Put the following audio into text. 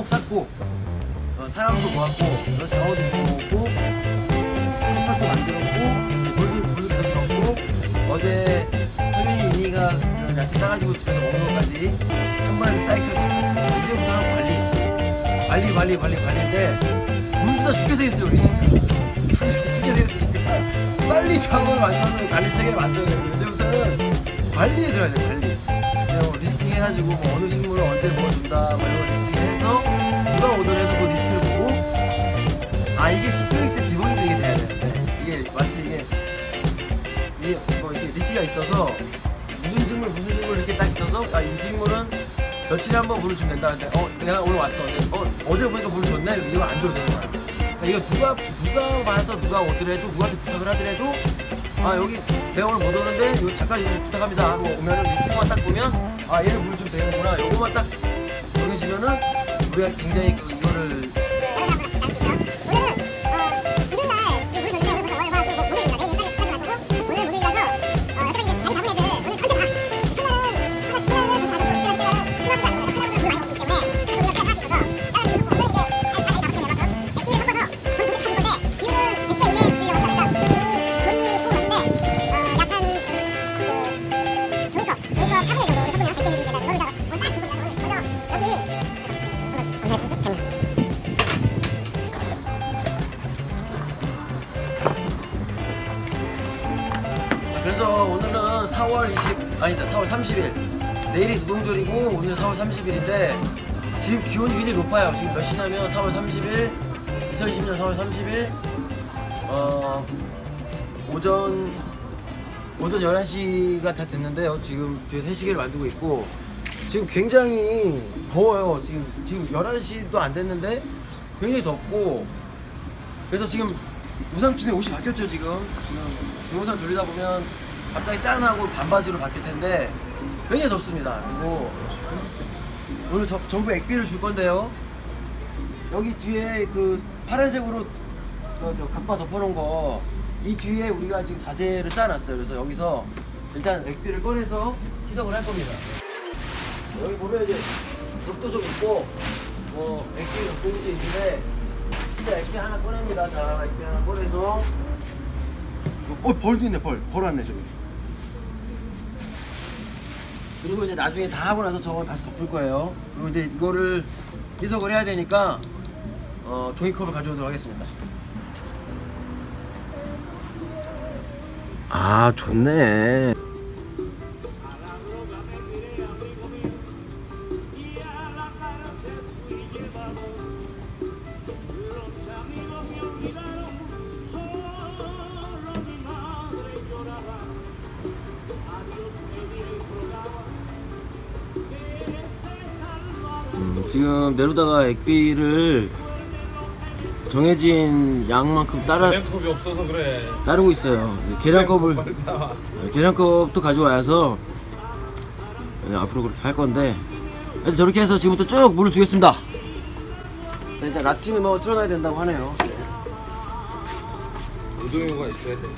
묘목 쌓고 어, 사람도 모았고 어, 자원도 모았고 텃밭도 만들었고 물도 계속 줬고 어제 성현이 인이가 그 야채 따가지고 집에서 먹는 것까지 한 번에 그 사이클을 다 봤습니다. 이제부터는 관리 관리 관리 관리 관리인데 물수가 죽여서 했어요 우리 진짜 물수가 죽여서 했으니까 빨리 자원을 만들어서 관리 체계를 만들어야 돼요. 이제부터는 관리해 줘야 돼 관리. 그냥 리스팅 해가지고 뭐 어느 식물을 언제 뭐 준다 뭐 이런 거 리스팅 해서 누가 오더라도 그 리스트를 보고. 아 이게 시트릭스 기본이 되게 돼야 되는데 이게 마치 이게 이게 뭐 이렇게 리스트가 있어서 무슨 식물 무슨 식물 이렇게 딱 있어서 아 이 식물은 며칠에 한 번 물을 된다. 근데 어 내가 오늘 왔어. 어 어제 보니까 물을 줬네? 이거 안 줘도 되는 거야. 그러니까 이거 누가 누가 봐서 누가 오더라도 누구한테 부탁을 하더라도 아 여기 오늘 못 오는데 이거 잠깐 이거 부탁합니다. 하고 오면은 리스트만 딱 보면 아 얘는 물좀 되는구나. 요거만 딱 정해지면은 우리가 굉장히 그 그래서 오늘은 4월 20 아니다 4월 30일. 내일이 노동절이고 오늘 4월 30일인데 지금 기온이 굉장히 높아요. 지금 몇 시냐면 4월 30일 2020년 4월 30일. 어 오전 오전 11시가 다 됐는데요. 지금 뒤에 3시계를 만들고 있고 지금 굉장히 더워요. 지금 지금 11시도 안 됐는데 굉장히 덥고 그래서 지금 우산추에 옷이 바뀌었죠 지금. 지금 동영상 돌리다 보면 갑자기 짠하고 반바지로 바뀔 텐데 굉장히 덥습니다. 그리고 오늘 저- 전부 액비를 줄 건데요. 여기 뒤에 그 파란색으로 그저 갑바 덮어놓은 거 이 뒤에 우리가 지금 자재를 쌓아놨어요. 그래서 여기서 일단 액비를 꺼내서 희석을 할 겁니다. 여기 보면 이제 벽도 좀 있고 뭐 액비 공도 있는데 일단 액비 하나 꺼냅니다. 자, 액비 하나 꺼내서 어, 벌도 있네, 벌. 벌 왔네, 저기. 그리고 이제 나중에 다 하고 나서 저거 다시 덮을 거예요. 그리고 이제 이거를 희석을 해야 되니까 어, 종이컵을 가져오도록 하겠습니다. 아, 좋네. 지금 내려다가 액비를 정해진 양만큼 따라 계량컵이 없어서 그래. 따르고 있어요. 계량컵을 빨리 사와. 계량컵도 가져와서 네, 앞으로 그렇게 할 건데 하여튼 저렇게 해서 지금부터 쭉 물을 주겠습니다. 네, 일단 라틴 음악을 틀어놔야 된다고 하네요. 우동이가 있어야 돼.